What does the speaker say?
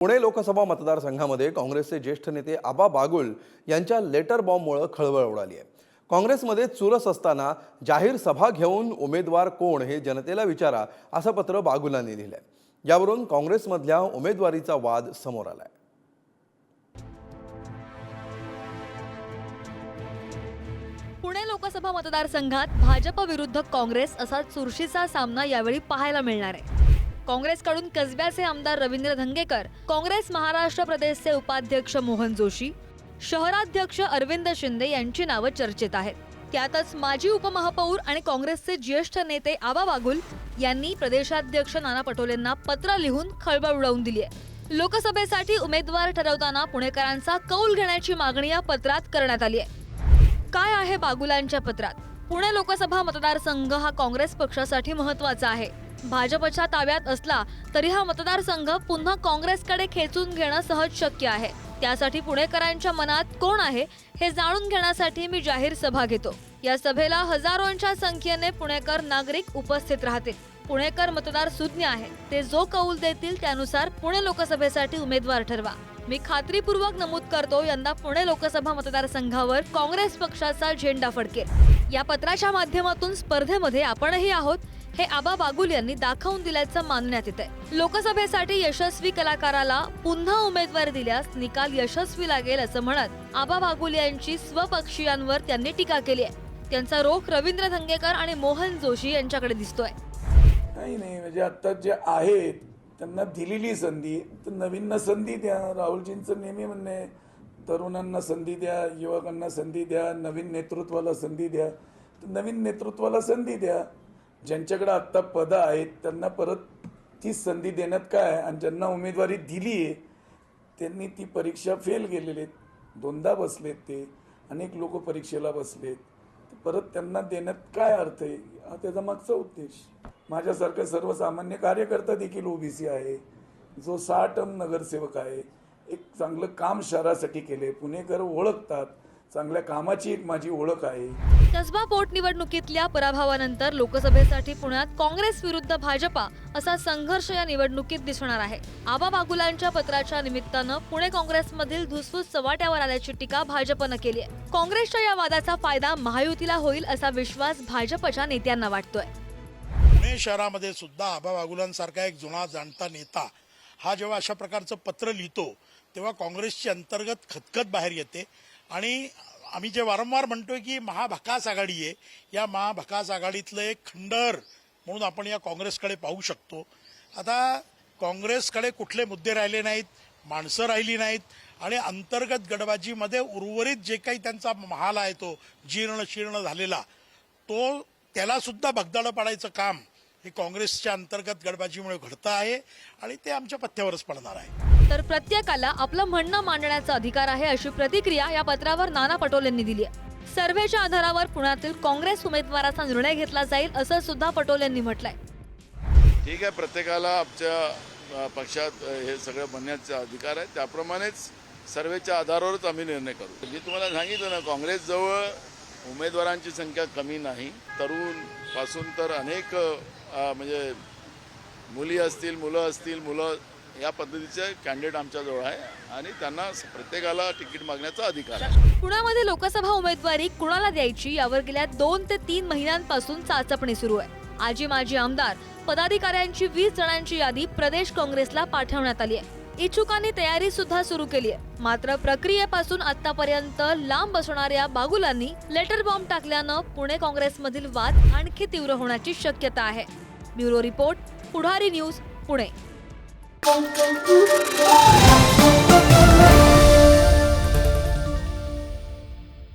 पुणे लोकसभा मतदारसंघामध्ये काँग्रेसचे ज्येष्ठ नेते आबा बागुल यांच्या लेटर बॉम्बमुळे खळबळ उडाली आहे. काँग्रेसमध्ये चुरस असताना जाहीर सभा घेऊन उमेदवार कोण हे जनतेला विचारा असं पत्र बागुलांनी लिहिलंय. यावरून काँग्रेसमधल्या उमेदवारीचा वाद समोर आलाय. पुणे लोकसभा मतदारसंघात भाजप विरुद्ध काँग्रेस असा चुरशीचा सामना यावेळी पाहायला मिळणार आहे. काँग्रेसकडून कसब्याचे आमदार रवींद्र धंगेकर काँग्रेस महाराष्ट्र प्रदेशचे उपाध्यक्ष मोहन जोशी शहराध्यक्ष अरविंद शिंदे यांची नावं चर्चेत आहेत. त्यातच माजी उपमहापौर आणि काँग्रेसचे ज्येष्ठ नेते आबा बागुल यांनी प्रदेशाध्यक्ष नाना पटोलेंना पत्र लिहून खळबळ उडवून दिली आहे लोकसभेसाठी उमेदवार ठरवताना पुणेकरांचा कौल घेण्याची मागणी या पत्रात करण्यात आली आहे काय आहे बागुलांच्या पत्रात? पुणे लोकसभा मतदारसंघ हा काँग्रेस पक्षासाठी महत्त्वाचा आहे. भाजपच्या ताब्यात असला तरी हा मतदारसंघ पुन्हा काँग्रेसकडे खेचून घेणं सहज शक्य आहे. त्यासाठी पुणेकरांच्या मनात कोण आहे हे जाणून घेण्यासाठी मी जाहीर सभा घेतो. या सभेला हजारोंच्या संख्येने पुणेकर नागरिक उपस्थित राहतील. पुणेकर मतदार सुज्ञ आहे ते जो कौल देतील त्यानुसार पुणे लोकसभेसाठी उमेदवार ठरवा. मी खात्रीपूर्वक नमूद करतो यंदा पुणे लोकसभा मतदारसंघावर काँग्रेस पक्षाचा झेंडा फडकेल. या पत्राच्या माध्यमातून स्पर्धेमध्ये आपणही आहोत. हे आबा बागुल यांनी दाखवून दिल्याचं मानण्यात येत आहे लोकसभेसाठी यशस्वी कलाकाराला पुन्हा उमेदवार दिल्यास निकाल यशस्वी लागेल असं म्हणत आबा बागुल यांची स्वपक्षीयांवर त्यांनी टीका केली आहे. त्यांचा रोख रवींद्र धंगेकर आणि मोहन जोशी यांच्याकडे दिसतोय. नाही नाही म्हणजे आता जे आहेत त्यांना दिलेली संधी तर नवीनना संधी द्या राहुलजींचं नेहमी म्हणणे तरुणांना संधी द्या युवकांना संधी द्या नवीन नेतृत्वाला संधी द्या तर नवीन नेतृत्वाला संधी द्या. ज्यांच्याकडे आत्ता पदं आहेत त्यांना परत तीच संधी देण्यात काय आहे? आणि ज्यांना उमेदवारी दिली आहे त्यांनी ती परीक्षा फेल गेलेले आहेत. दोनदा बसलेत ते. अनेक लोक परीक्षेला बसलेत. तर परत त्यांना देण्यात काय अर्थ आहे? हा त्याचा मागचा उद्देश. माझ्यासारखा सर्वसामान्य कार्यकर्ता देखील ओबीसी आहे. जो सहा टर्म नगरसेवक आहे एक चांगलं काम शहरासाठी केले पुणेकर ओळखतात. चांगल्या कामाची एक माझी ओळख आहे. कसबा पोटनिवडणुकीतल्या पराभवानंतर लोकसभेसाठी पुण्यात काँग्रेस विरुद्ध भाजपा असा संघर्ष या निवडणुकीत दिसणार आहे. आबा बागुलांच्या पत्राच्या निमित्तानं पुणे काँग्रेसमधील धुसफूस चव्हाट्यावर आल्याची टीका भाजपनं केली आहे. काँग्रेसच्या या वादाचा फायदा महायुतीला होईल असा विश्वास भाजपच्या नेत्यांना वाटतोय. पुणे शहरामध्ये सुद्धा आबा बागुलांसारखा एक जुना जाणता नेता हा जेव्हा अशा प्रकारचं पत्र लिहितो तेव्हा काँग्रेसची अंतर्गत खतखत बाहेर येते. आणि आम्ही जे वारंवार म्हणतोय की महाभकास आघाडी आहे या महाभकास आघाडीतलं एक खंडर म्हणून आपण या काँग्रेसकडे पाहू शकतो. आता काँग्रेसकडे कुठले मुद्दे राहिले नाहीत माणसं राहिली नाहीत आणि अंतर्गत गडबाजीमध्ये उर्वरित जे काही त्यांचा महाल आहे तो जीर्ण शीर्ण झालेला तो त्यालासुद्धा भगदाडं पाडायचं काम हे काँग्रेसच्या अंतर्गत गडबाजीमुळे घडतं आहे आणि ते आमच्या पथ्यावरच पडणार आहे. तर प्रत्येकाला आपलं म्हणणं मांडण्याचा अधिकार आहे अशी प्रतिक्रिया या पत्रावर नाना पटोलेंनी दिली आहे. सर्व्हेच्या आधारावर पुण्यातील काँग्रेस उमेदवाराचा निर्णय घेतला जाईल असं सुद्धा पटोलेंनी म्हटलंय. ठीक आहे प्रत्येकाला आमच्या पक्षात हे सगळं म्हणण्याचा अधिकार आहे. त्याप्रमाणेच सर्वेच्या आधारावरच आम्ही निर्णय करू. मी तुम्हाला सांगितलं ना काँग्रेसजवळ उमेदवारांची संख्या कमी नाही. तरुणपासून तर अनेक म्हणजे मुली असतील मुलं असतील मुलं या पद्धतीचे कॅन्डिडेट आमच्याजवळ आहे आणि त्यांना प्रत्येकाला तिकीट मागण्याचा अधिकार आहे. पुण्यामध्ये लोकसभा उमेदवारी कुणाला द्यायची? यावर गेल्या दोन ते तीन महिन्यांपासून चाचपणी सुरू आहे. आजी माजी आमदार पदाधिकाऱ्यांची वीस जणांची यादी प्रदेश काँग्रेसला पाठवण्यात आली आहे. इच्छुकांनी तयारी सुद्धा सुरू केली आहे. मात्र प्रक्रियेपासून आतापर्यंत लांब असणाऱ्या बागुलांनी लेटर बॉम्ब टाकल्यानं पुणे काँग्रेसमधील वाद आणखी तीव्र होण्याची शक्यता आहे. Bureau report Pudhari news Pune. Boom, boom, boom.